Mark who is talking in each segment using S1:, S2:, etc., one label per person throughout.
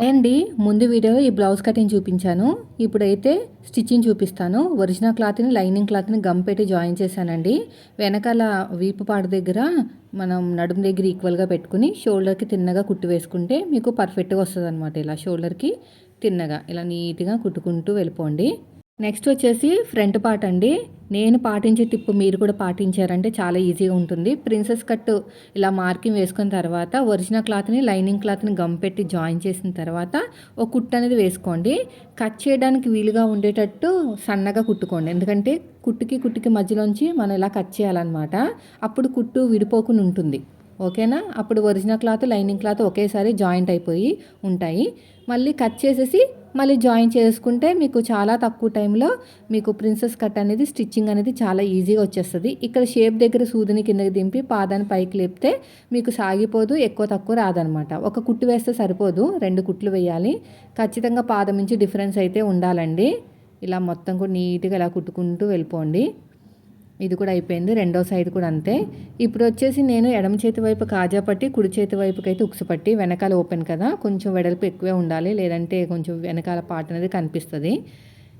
S1: అండి ముందు వీడియో ఈ బ్లౌజ్ కటింగ్ చూపించాను. ఇప్పుడైతే స్టిచ్చింగ్ చూపిస్తాను. ఒరిజినల్ క్లాత్ని లైనింగ్ క్లాత్ని గమ్ పెట్టి జాయిన్ చేశానండి. వెనకాల వీపు పాడు దగ్గర మనం నడుము దగ్గర ఈక్వల్గా పెట్టుకుని షోల్డర్కి తిన్నగా కుట్టు వేసుకుంటే మీకు పర్ఫెక్ట్గా వస్తుంది అనమాట ఇలా షోల్డర్కి తిన్నగా ఇలా నీట్గా కుట్టుకుంటూ వెళ్ళిపోండి. నెక్స్ట్ వచ్చేసి ఫ్రంట్ పార్ట్ అండి. నేను పాటించే టిప్పు మీరు కూడా పాటించారంటే చాలా ఈజీగా ఉంటుంది. ప్రిన్సెస్ కట్ ఇలా మార్కింగ్ వేసుకున్న తర్వాత ఒరిజినల్ క్లాత్ని లైనింగ్ క్లాత్ని గమ్ పెట్టి జాయిన్ చేసిన తర్వాత ఒక కుట్టు అనేది వేసుకోండి. కట్ చేయడానికి వీలుగా ఉండేటట్టు సన్నగా కుట్టుకోండి. ఎందుకంటే కుట్టుకి కుట్టుకి మధ్యలోంచి మనం ఇలా కట్ చేయాలన్నమాట. అప్పుడు కుట్టు విడిపోకుండా ఉంటుంది. ఓకేనా? అప్పుడు ఒరిజినల్ క్లాత్ లైనింగ్ క్లాత్ ఒకేసారి జాయింట్ అయిపోయి ఉంటాయి. మళ్ళీ కట్ చేసేసి మళ్ళీ జాయిన్ చేసుకుంటే మీకు చాలా తక్కువ టైంలో మీకు ప్రిన్సెస్ కట్ అనేది స్టిచ్చింగ్ అనేది చాలా ఈజీగా వచ్చేస్తుంది. ఇక్కడ షేప్ దగ్గర సూదిని కిందకి దింపి పాదాన్ని పైకి లేపితే మీకు సాగిపోదు ఎక్కువ తక్కువ రాదనమాట. ఒక కుట్టు వేస్తే సరిపోదు రెండు కుట్లు వేయాలి. ఖచ్చితంగా పాదం నుంచి డిఫరెన్స్ అయితే ఉండాలండి. ఇలా మొత్తం కూడా నీట్గా ఇలా కుట్టుకుంటూ వెళ్ళిపోండి. ఇది కూడా అయిపోయింది. రెండో సైడ్ కూడా అంతే. ఇప్పుడు వచ్చేసి నేను ఎడమ చేతి వైపు కాజా పట్టి కుడి చేతి వైపుకి అయితే ఉక్సు పట్టి వెనకాల ఓపెన్ కదా కొంచెం వెడల్పు ఎక్కువే ఉండాలి. లేదంటే కొంచెం వెనకాల పాట అనేది కనిపిస్తుంది.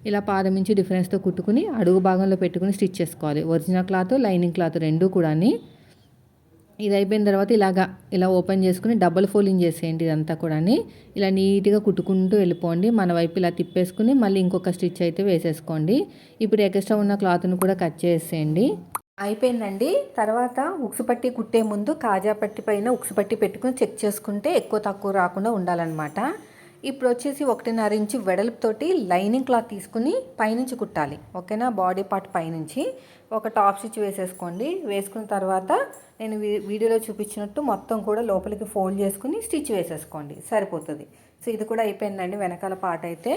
S1: ఇలా పాదం నుంచి డిఫరెన్స్తో కుట్టుకుని అడుగు భాగంలో పెట్టుకుని స్టిచ్ చేసుకోవాలి. ఒరిజినల్ క్లాత్ లైనింగ్ క్లాత్ రెండు కూడా ఇది అయిపోయిన తర్వాత ఇలాగా ఇలా ఓపెన్ చేసుకుని డబల్ ఫోల్డింగ్ చేసేయండి ఇదంతా కూడా ఇలా నీట్గా కుట్టుకుంటూ వెళ్ళిపోండి. మన వైపు ఇలా తిప్పేసుకుని మళ్ళీ ఇంకొక స్టిచ్ అయితే వేసేసుకోండి. ఇప్పుడు ఎక్స్ట్రా ఉన్న క్లాత్ను కూడా కట్ చేసేయండి. అయిపోయిందండి. తర్వాత ఉక్సుపట్టి కుట్టే ముందు కాజా పట్టి పైన ఉక్సుపట్టి పెట్టుకుని చెక్ చేసుకుంటే ఎక్కువ తక్కువ రాకుండా ఉండాలన్నమాట. ఇప్పుడు వచ్చేసి ఒకటిన్నర ఇంచు వెడల్పుతోటి లైనింగ్ క్లాత్ తీసుకుని పైనుంచి కుట్టాలి. ఓకేనా? బాడీ పార్ట్ పైనుంచి. ఒక టాప్ స్టిచ్ వేసేసుకోండి. వేసుకున్న తర్వాత నేను వీడియోలో చూపించినట్టు మొత్తం కూడా లోపలికి ఫోల్డ్ చేసుకుని స్టిచ్ వేసేసుకోండి. సరిపోతుంది. సో ఇది కూడా అయిపోయిందండి వెనకాల పార్ట్ అయితే.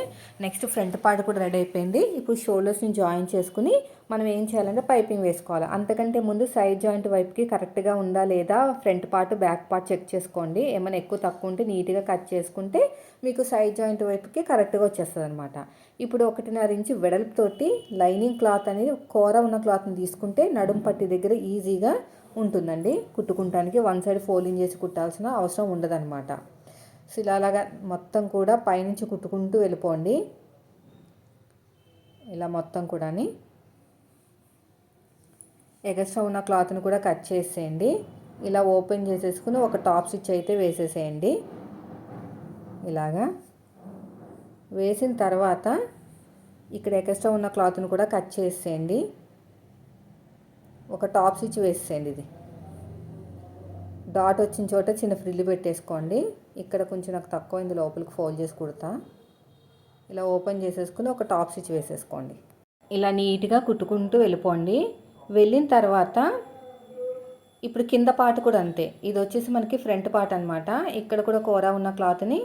S1: నెక్స్ట్ ఫ్రంట్ పార్ట్ కూడా రెడీ అయిపోయింది. ఇప్పుడు షోల్డర్స్ని జాయిన్ చేసుకుని మనం ఏం చేయాలంటే పైపింగ్ వేసుకోవాలి. అంతకంటే ముందు సైడ్ జాయింట్ వైపుకి కరెక్ట్గా ఉందా లేదా front part back part check చేసుకోండి. ఏమైనా ఎక్కువ తక్కువ ఉంటే నీట్గా కట్ చేసుకుంటే మీకు సైడ్ జాయింట్ వైపుకి కరెక్ట్గా వచ్చేస్తుంది అనమాట ఇప్పుడు ఒకటిన్నర ఇంచు వెడల్పుతోటి లైనింగ్ క్లాత్ అనేది కూర ఉన్న క్లాత్ని తీసుకుంటే నడుం పట్టి దగ్గర ఈజీగా ఉంటుందండి. కుట్టుకుంటానికి వన్ సైడ్ ఫోల్డింగ్ చేసి కుట్టాల్సిన అవసరం ఉండదన్నమాట. సో మొత్తం కూడా పైనుంచి కుట్టుకుంటూ వెళ్ళిపోండి. ఇలా మొత్తం కూడాని. ఎగస్ట్రా ఉన్న క్లాత్ని కూడా కట్ చేసేయండి. ఇలా ఓపెన్ చేసేసుకుని ఒక టాప్ స్టిచ్ అయితే వేసేసేయండి. ఇలాగా. వేసిన తర్వాత ఇక్కడ ఎక్స్ట్రా ఉన్న క్లాత్ని కూడా కట్ చేసేయండి. ఒక టాప్ స్టిచ్ వేసేయండి ఇది. డాట్ వచ్చిన చోట చిన్న ఫ్రిల్లు పెట్టేసుకోండి. ఇక్కడ కొంచెం నాకు తక్కువ ఇందులో లోపలికి ఫోల్డ్ చేసి కుడతా. ఇలా ఓపెన్ చేసేసుకుని ఒక టాప్ స్టిచ్ వేసేసుకోండి. ఇలా నీట్గా కుట్టుకుంటూ వెళ్ళిపోండి. వెళ్ళిన తర్వాత ఇప్పుడు కింద పార్ట్ కూడా అంతే. ఇది వచ్చేసి మనకి ఫ్రంట్ పార్ట్ అనమాట ఇక్కడ కూడా కూర ఉన్న క్లాత్ని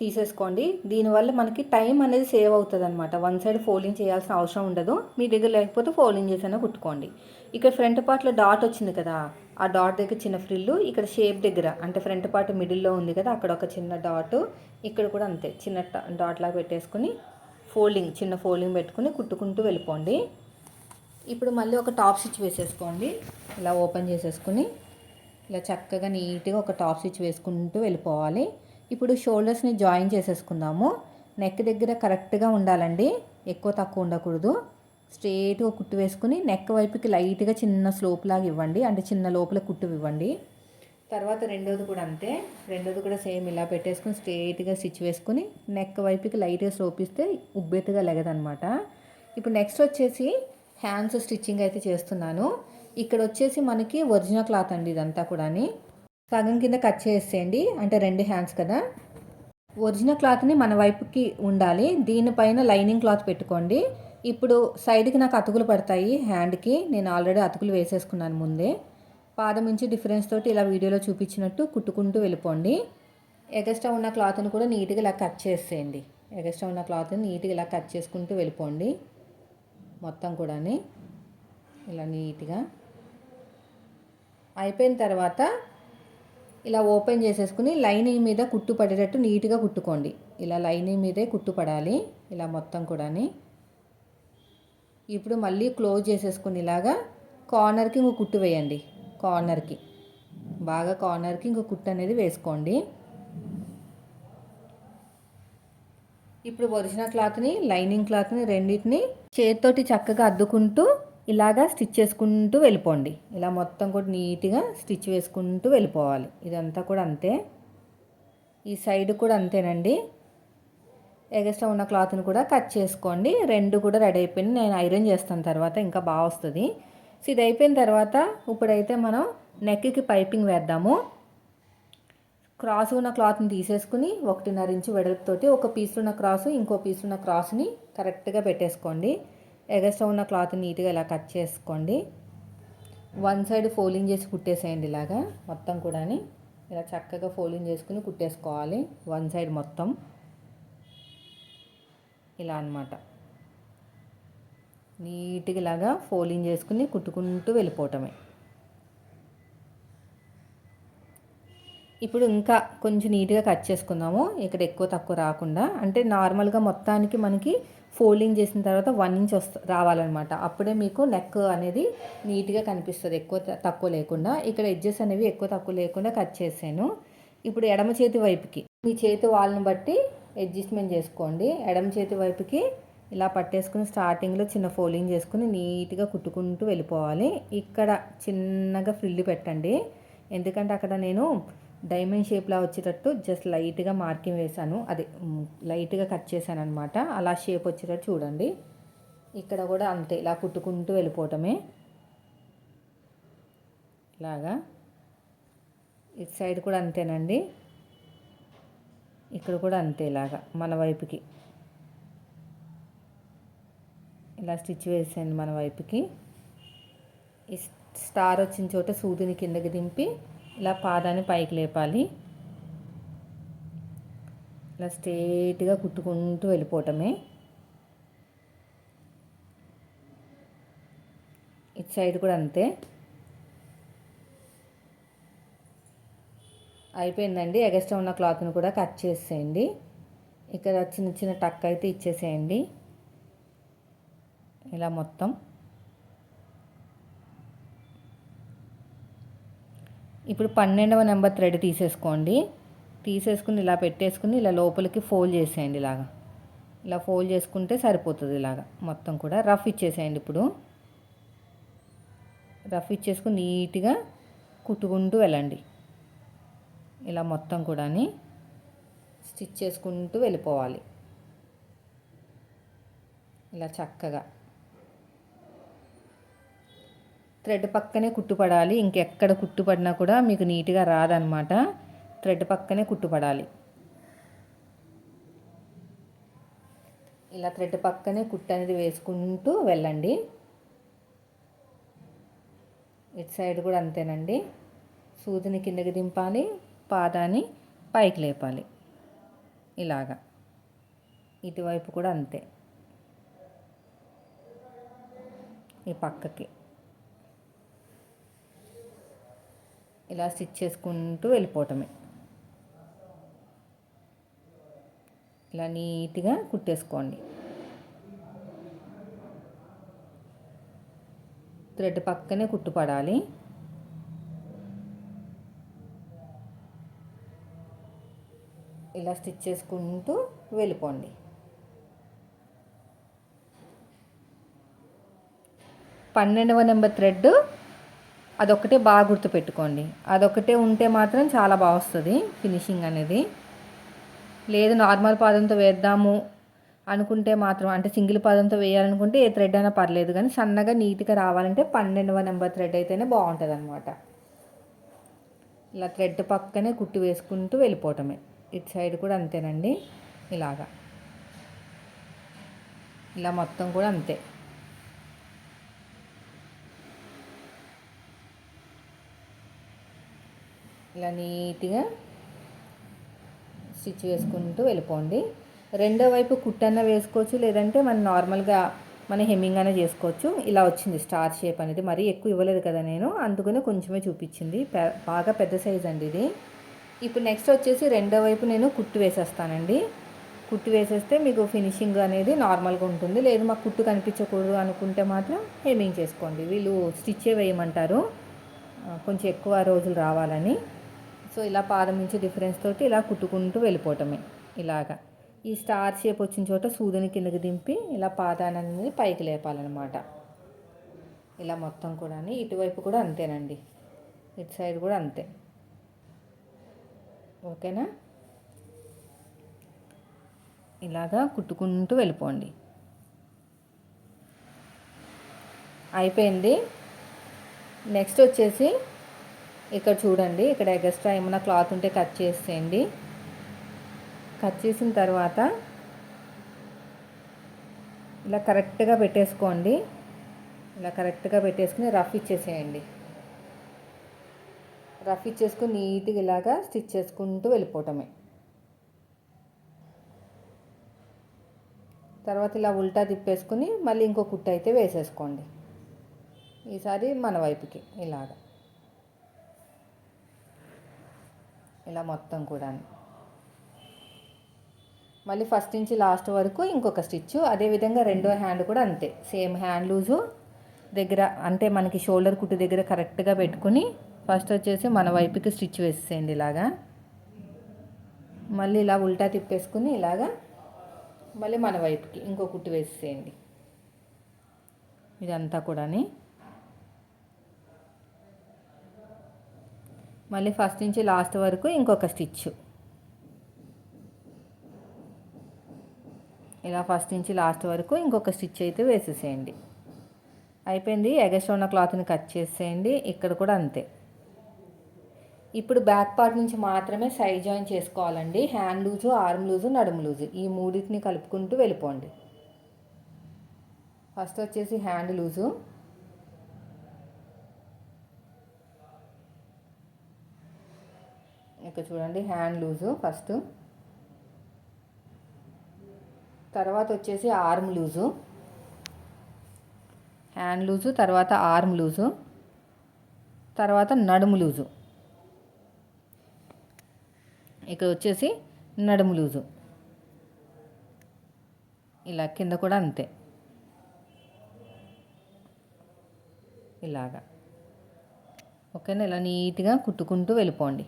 S1: తీసేసుకోండి. దీనివల్ల మనకి టైం అనేది సేవ్ అవుతుంది అనమాట వన్ సైడ్ ఫోల్డింగ్ చేయాల్సిన అవసరం ఉండదు. మీ దగ్గర లేకపోతే ఫోల్డింగ్ చేసైనా కుట్టుకోండి. ఇక్కడ ఫ్రంట్ పార్ట్లో డాట్ వచ్చింది కదా ఆ డాట్ దగ్గర చిన్న ఫ్రిల్లు ఇక్కడ షేప్ దగ్గర అంటే ఫ్రంట్ పార్ట్ మిడిల్లో ఉంది కదా అక్కడ ఒక చిన్న డాట్ ఇక్కడ కూడా అంతే చిన్న డాట్ లాగా పెట్టేసుకుని ఫోల్డింగ్ చిన్న ఫోల్డింగ్ పెట్టుకుని కుట్టుకుంటూ వెళ్ళిపోండి. ఇప్పుడు మళ్ళీ ఒక టాప్ స్టిచ్ వేసేసుకోండి. ఇలా ఓపెన్ చేసేసుకుని ఇలా చక్కగా నీట్గా ఒక టాప్ స్టిచ్ వేసుకుంటూ వెళ్ళిపోవాలి. ఇప్పుడు షోల్డర్స్ని జాయిన్ చేసేసుకుందాము. నెక్ దగ్గర కరెక్ట్గా ఉండాలండి. ఎక్కువ తక్కువ ఉండకూడదు. స్ట్రేట్గా కుట్టు వేసుకుని నెక్ వైపుకి లైట్గా చిన్న స్లోప్ లాగా ఇవ్వండి. అంటే చిన్న లోపల కుట్టు ఇవ్వండి. తర్వాత రెండోది కూడా అంతే. రెండోది కూడా సేమ్ ఇలా పెట్టేసుకుని స్ట్రేట్గా స్టిచ్ వేసుకుని నెక్ వైపుకి లైట్గా స్లోప్ ఇస్తే ఉబ్బెత్తుగా లెగదనమాట ఇప్పుడు నెక్స్ట్ వచ్చేసి హ్యాండ్స్ స్టిచ్చింగ్ అయితే చేస్తున్నాను. ఇక్కడ వచ్చేసి మనకి ఒరిజినల్ క్లాత్ అండి ఇదంతా కూడా సగం కింద కట్ చేసేయండి. అంటే రెండు హ్యాండ్స్ కదా. ఒరిజినల్ క్లాత్ని మన వైపుకి ఉండాలి. దీనిపైన లైనింగ్ క్లాత్ పెట్టుకోండి. ఇప్పుడు సైడ్కి నాకు అతుకులు పడతాయి హ్యాండ్కి. నేను ఆల్రెడీ అతుకులు వేసేసుకున్నాను ముందే. పాదం నుంచి డిఫరెన్స్ తోటి ఇలా వీడియోలో చూపించినట్టు కుట్టుకుంటూ వెళ్ళిపోండి. ఎగస్ట్రా ఉన్న క్లాత్ని కూడా నీట్గా ఇలా కట్ చేసేయండి. ఎగస్ట్రా ఉన్న క్లాత్ని నీట్గా ఇలా కట్ చేసుకుంటూ వెళ్ళిపోండి. మొత్తం కూడా ఇలా నీట్గా. అయిపోయిన తర్వాత ఇలా ఓపెన్ చేసేసుకుని లైనింగ్ మీద కుట్టు పడేటట్టు నీట్గా కుట్టుకోండి. ఇలా లైనింగ్ మీదే కుట్టు పడాలి. ఇలా మొత్తం కూడా ఇప్పుడు మళ్ళీ క్లోజ్ చేసేసుకుని ఇలాగా కార్నర్కి ఇంకో కుట్టు వేయండి. కార్నర్కి. బాగా కార్నర్కి ఇంకో కుట్టు అనేది వేసుకోండి. ఇప్పుడు ఒరిజినల్ క్లాత్ని లైనింగ్ క్లాత్ని రెండింటిని చేతితోటి చక్కగా అద్దుకుంటూ ఇలాగా స్టిచ్ చేసుకుంటూ వెళ్ళిపోండి. ఇలా మొత్తం కూడా నీట్గా స్టిచ్ వేసుకుంటూ వెళ్ళిపోవాలి. ఇదంతా కూడా అంతే. ఈ సైడ్ కూడా అంతేనండి. ఎగస్ట్రా ఉన్న క్లాత్ని కూడా కట్ చేసుకోండి. రెండు కూడా రెడీ అయిపోయింది. నేను ఐరన్ చేస్తాను తర్వాత ఇంకా బాగా వస్తుంది. సో ఇది అయిపోయిన తర్వాత ఇప్పుడైతే మనం నెక్కి పైపింగ్ వేద్దాము. క్రాస్ ఉన్న క్లాత్ని తీసేసుకుని ఒకటిన్నర ఇంచు వెడల్పుతోటి ఒక పీస్ ఉన్న క్రాసు ఇంకో పీస్ ఉన్న క్రాస్ని కరెక్ట్గా పెట్టేసుకోండి. ఎగస్ట్రా ఉన్న క్లాత్ నీట్గా ఇలా కట్ చేసుకోండి. వన్ సైడ్ ఫోల్డింగ్ చేసి కుట్టేసేయండి ఇలాగా మొత్తం కూడా ఇలా చక్కగా ఫోల్డింగ్ చేసుకుని కుట్టేసుకోవాలి వన్ సైడ్ మొత్తం. ఇలా అనమాట నీట్గా ఇలాగా ఫోల్డింగ్ చేసుకుని కుట్టుకుంటూ వెళ్ళిపోవటమే. ఇప్పుడు ఇంకా కొంచెం నీట్గా కట్ చేసుకుందాము. ఇక్కడ ఎక్కువ తక్కువ రాకుండా. అంటే నార్మల్గా మొత్తానికి మనకి ఫోల్డింగ్ చేసిన తర్వాత వన్ ఇంచ్ వస్త రావాలన్నమాట. అప్పుడే మీకు నెక్ అనేది నీట్గా కనిపిస్తుంది. ఎక్కువ తక్కువ లేకుండా. ఇక్కడ ఎడ్జెస్ అనేవి ఎక్కువ తక్కువ లేకుండా కట్ చేసాను ఇప్పుడు ఎడమ చేతి వైపుకి. మీ చేతి వాళ్ళని బట్టి అడ్జస్ట్మెంట్ చేసుకోండి. ఎడమ చేతి వైపుకి ఇలా పట్టేసుకుని స్టార్టింగ్లో చిన్న ఫోల్డింగ్ చేసుకుని నీట్గా కుట్టుకుంటూ వెళ్ళిపోవాలి. ఇక్కడ చిన్నగా ఫ్రిల్లు పెట్టండి. ఎందుకంటే అక్కడ నేను డైమండ్ షేప్లా వచ్చేటట్టు జస్ట్ లైట్గా మార్కింగ్ వేశాను. అదే లైట్గా కట్ చేశాను అనమాట అలా షేప్ వచ్చేటట్టు చూడండి. ఇక్కడ కూడా అంతే ఇలా కుట్టుకుంటూ వెళ్ళిపోవటమే. ఇలాగా. ఇటు సైడ్ కూడా అంతేనండి. ఇక్కడ కూడా అంతే ఇలాగా మన వైపుకి. ఇలా స్టిచ్ వేసేయండి మన వైపుకి. ఈ స్టార్ వచ్చిన చోట సూదిని కిందకి దింపి ఇలా పాదాన్ని పైకి లేపాలి. ఇలా స్ట్రేట్గా కుట్టుకుంటూ వెళ్ళిపోవటమే. ఇటు సైడ్ కూడా అంతే. అయిపోయిందండి. ఎగస్ట్రా ఉన్న క్లాత్ని కూడా కట్ చేసేయండి. ఇక్కడ చిన్న చిన్న టక్ అయితే ఇచ్చేసేయండి. ఇలా మొత్తం. ఇప్పుడు పన్నెండవ నెంబర్ థ్రెడ్ తీసేసుకోండి. తీసేసుకుని ఇలా పెట్టేసుకుని ఇలా లోపలికి ఫోల్డ్ చేసేయండి ఇలాగా. ఇలా ఫోల్డ్ చేసుకుంటే సరిపోతుంది ఇలాగా. మొత్తం కూడా రఫ్ ఇచ్చేసేయండి ఇప్పుడు. రఫ్ ఇచ్చేసుకుని నీట్గా కుట్టుకుంటూ వెళ్ళండి. ఇలా మొత్తం కూడా స్టిచ్ చేసుకుంటూ వెళ్ళిపోవాలి. ఇలా చక్కగా. థ్రెడ్ పక్కనే కుట్టుపడాలి. ఇంకెక్కడ కుట్టుపడినా కూడా మీకు నీట్గా రాదనమాట. థ్రెడ్ పక్కనే కుట్టుపడాలి. ఇలా థ్రెడ్ పక్కనే కుట్టు అనేది వేసుకుంటూ వెళ్ళండి. ఇటు సైడ్ కూడా అంతేనండి. సూదిని కిందకి దింపాలి. పాదాన్ని పైకి లేపాలి. ఇలాగా. ఇటువైపు కూడా అంతే. ఈ పక్కకి. ఇలా స్టిచ్ చేసుకుంటూ వెళ్ళిపోవటమే. ఇలా నీట్గా కుట్టేసుకోండి. థ్రెడ్ పక్కనే కుట్టుపడాలి. ఇలా స్టిచ్ చేసుకుంటూ వెళ్ళిపోండి. పన్నెండవ నెంబర్ థ్రెడ్ అదొక్కటే బాగా గుర్తుపెట్టుకోండి. అదొక్కటే ఉంటే మాత్రం చాలా బాగా వస్తుంది ఫినిషింగ్ అనేది. లేదు నార్మల్ పాదంతో వేద్దాము అనుకుంటే మాత్రం అంటే సింగిల్ పాదంతో వేయాలనుకుంటే ఏ థ్రెడ్ అయినా పర్లేదు కానీ సన్నగా నీట్గా రావాలంటే పన్నెండవ నెంబర్ థ్రెడ్ అయితేనే బాగుంటుంది అనమాట ఇలా థ్రెడ్ పక్కనే కుట్టి వేసుకుంటూ వెళ్ళిపోవటమే. ఇటు సైడ్ కూడా అంతేనండి. ఇలాగా. ఇలా మొత్తం కూడా అంతే. ఇలా నీట్గా స్టిచ్ వేసుకుంటూ వెళ్ళిపోండి. రెండో వైపు కుట్టన్న వేసుకోవచ్చు లేదంటే మనం నార్మల్గా మన హెమ్మింగ్ అనే చేసుకోవచ్చు. ఇలా వచ్చింది స్టార్ షేప్ అనేది. మరీ ఎక్కువ ఇవ్వలేదు కదా నేను. అందుకనే కొంచెమే చూపించింది. బాగా పెద్ద సైజ్ అండి ఇది. ఇప్పుడు నెక్స్ట్ వచ్చేసి రెండో వైపు నేను కుట్టు వేసేస్తానండి. కుట్టు వేసేస్తే మీకు ఫినిషింగ్ అనేది నార్మల్గా ఉంటుంది. లేదు మాకు కుట్టు కనిపించకూడదు అనుకుంటే మాత్రం హెమ్మింగ్ చేసుకోండి? వీళ్ళు స్టిచ్చే వేయమంటారు. కొంచెం ఎక్కువ రోజులు రావాలని. సో ఇలా పాదం నుంచి డిఫరెన్స్ తోటి ఇలా కుట్టుకుంటూ వెళ్ళిపోవటమే ఇలాగా. ఈ స్టార్ షేప్ వచ్చిన చోట సూదిని కిందకి దింపి ఇలా పాదాన్ని పైకి లేపాలన్నమాట. ఇలా మొత్తం కూడా ఇటువైపు కూడా అంతేనండి. ఇటు సైడ్ కూడా అంతే. ఓకేనా? ఇలాగా కుట్టుకుంటూ వెళ్ళిపోండి. అయిపోయింది. నెక్స్ట్ వచ్చేసి ఇక్కడ చూడండి ఇక్కడ ఎగస్ట్రా ఏమైనా క్లాత్ ఉంటే కట్ చేసేయండి. కట్ చేసిన తర్వాత ఇలా కరెక్ట్గా పెట్టేసుకోండి. ఇలా కరెక్ట్గా పెట్టేసుకుని రఫ్ ఇచ్చేసేయండి. రఫ్ ఇచ్చేసుకుని నీట్గా ఇలాగా స్టిచ్ చేసుకుంటూ వెళ్ళిపోవటమే. తర్వాత ఇలా ఉల్టా తిప్పేసుకుని మళ్ళీ ఇంకో కుట్ట అయితే వేసేసుకోండి. ఈసారి మన వైపుకి ఇలాగా. ఇలా మొత్తం కూడా మళ్ళీ ఫస్ట్ నుంచి లాస్ట్ వరకు ఇంకొక స్టిచ్ అదేవిధంగా రెండో హ్యాండ్ కూడా అంతే. సేమ్ హ్యాండ్ లూజు దగ్గర అంటే మనకి షోల్డర్ కుట్టు దగ్గర కరెక్ట్గా పెట్టుకుని ఫస్ట్ వచ్చేసి మన వైపుకి స్టిచ్ వేసేయండి ఇలాగా. మళ్ళీ ఇలా ఉల్టా తిప్పేసుకుని ఇలాగా మళ్ళీ మన వైపుకి ఇంకో కుట్టు వేసేయండి. ఇదంతా కూడాని. మళ్ళీ ఫస్ట్ నుంచి లాస్ట్ వరకు ఇంకొక స్టిచ్. ఇలా ఫస్ట్ నుంచి లాస్ట్ వరకు ఇంకొక స్టిచ్ అయితే వేసేసేయండి. అయిపోయింది. ఎగస్ట్రా ఉన్న క్లాత్ని కట్ చేసేయండి. ఇక్కడ కూడా అంతే. ఇప్పుడు బ్యాక్ పార్ట్ నుంచి మాత్రమే సైడ్ జాయిన్ చేసుకోవాలండి. హ్యాండ్ లూజు ఆర్మ్ లూజు నడుము లూజు ఈ మూడింటిని కలుపుకుంటూ వెళ్ళిపోండి. ఫస్ట్ వచ్చేసి హ్యాండ్ లూజు ఇక్కడ చూడండి హ్యాండ్ లూజు ఫస్ట్ తర్వాత వచ్చేసి ఆర్మ్ లూజు హ్యాండ్ లూజు తర్వాత ఆర్మ్ లూజు తర్వాత నడుము లూజు ఇక్కడ వచ్చేసి నడుము లూజు. ఇలా కింద కూడా అంతే. ఇలాగా. ఓకేనా? ఇలా నీట్గా కుట్టుకుంటూ వెళ్ళిపోండి.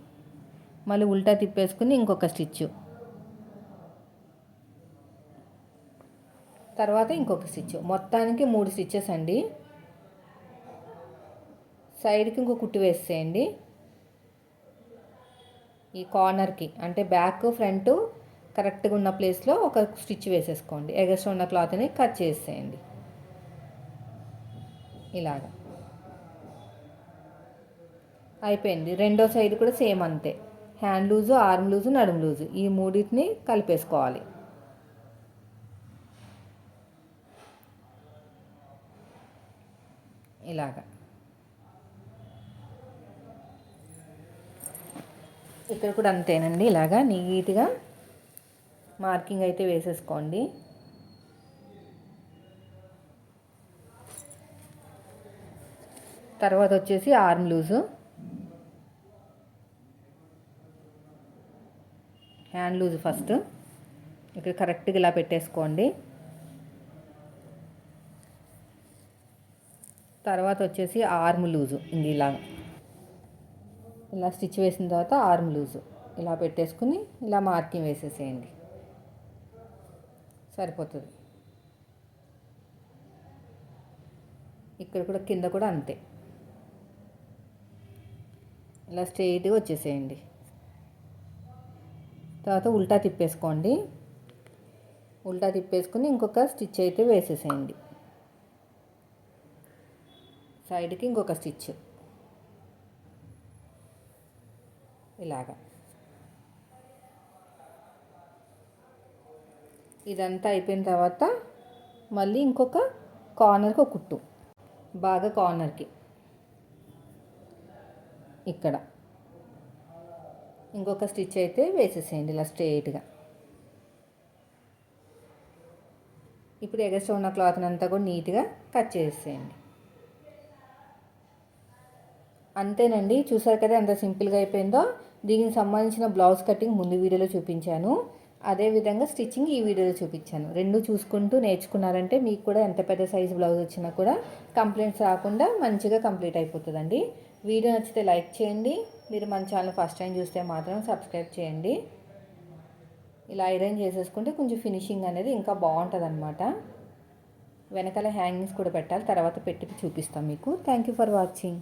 S1: మళ్ళీ ఉల్టా తిప్పేసుకుని ఇంకొక స్టిచ్ తర్వాత ఇంకొక స్టిచ్ మొత్తానికి మూడు స్టిచ్చెస్ అండి. సైడ్కి ఇంకో కుట్టు వేసేయండి. ఈ కార్నర్కి. అంటే బ్యాక్ ఫ్రంట్ కరెక్ట్గా ఉన్న ప్లేస్లో ఒక స్టిచ్ వేసేసుకోండి. ఎగస్ట్రా ఉన్న క్లాత్ని కట్ చేసేయండి. ఇలాగా. అయిపోయింది. రెండో సైడ్ కూడా సేమ్ అంతే. హ్యాండ్ లూజు ఆర్మ్ లూజు నడుము లూజు. ఈ మూడింటిని కలిపేసుకోవాలి. ఇలాగా. ఇక్కడ కూడా అంతేనండి. ఇలాగా నీట్గా మార్కింగ్ అయితే వేసేసుకోండి. తర్వాత వచ్చేసి arm loose. Hand loose first. ఇక్కడ కరెక్ట్గా ఇలా పెట్టేసుకోండి. తర్వాత వచ్చేసి ఆర్మ్ లూజు. ఇంక ఇలా ఇలా స్టిచ్ వేసిన తర్వాత ఆర్మ్ లూజు. ఇలా పెట్టేసుకుని ఇలా మార్కింగ్ వేసేసేయండి. సరిపోతుంది. ఇక్కడ కూడా కింద కూడా అంతే. ఇలా స్ట్రైట్గా వచ్చేసేయండి. తర్వాత ఉల్టా తిప్పేసుకోండి. ఉల్టా తిప్పేసుకుని ఇంకొక స్టిచ్ అయితే వేసేసేయండి. సైడ్కి ఇంకొక స్టిచ్. ఇలాగా. ఇదంతా అయిపోయిన తర్వాత మళ్ళీ ఇంకొక కార్నర్కి ఒక కుట్టు. బాగా కార్నర్కి. ఇక్కడ. ఇంకొక స్టిచ్ అయితే వేసేసేయండి ఇలా స్ట్రైట్గా ఇప్పుడు ఎగస్ట్రా ఉన్న క్లాత్ని అంతా కూడా నీట్గా కట్ చేసేయండి అంతేనండి. చూసారు కదా ఎంత సింపుల్గా అయిపోయిందో? దీనికి సంబంధించిన బ్లౌజ్ కటింగ్ ముందు వీడియోలో చూపించాను. అదేవిధంగా స్టిచ్చింగ్ ఈ వీడియోలో చూపించాను. రెండు చూసుకుంటూ నేర్చుకున్నారంటే మీకు కూడా ఎంత పెద్ద సైజు బ్లౌజ్ వచ్చినా కూడా కంప్లైంట్స్ రాకుండా మంచిగా కంప్లీట్ అయిపోతుందండి. వీడియో నచ్చితే లైక్ చేయండి. మీరు మన ఛానల్ ఫస్ట్ టైం చూస్తే మాత్రం సబ్స్క్రైబ్ చేయండి. ఇలా ఐరన్ చేసేసుకుంటే కొంచెం ఫినిషింగ్ అనేది ఇంకా బాగుంటుంది అనమాట వెనకాల హ్యాంగింగ్స్ కూడా పెట్టాలి. తర్వాత పెట్టి చూపిస్తాం మీకు. Thank you for watching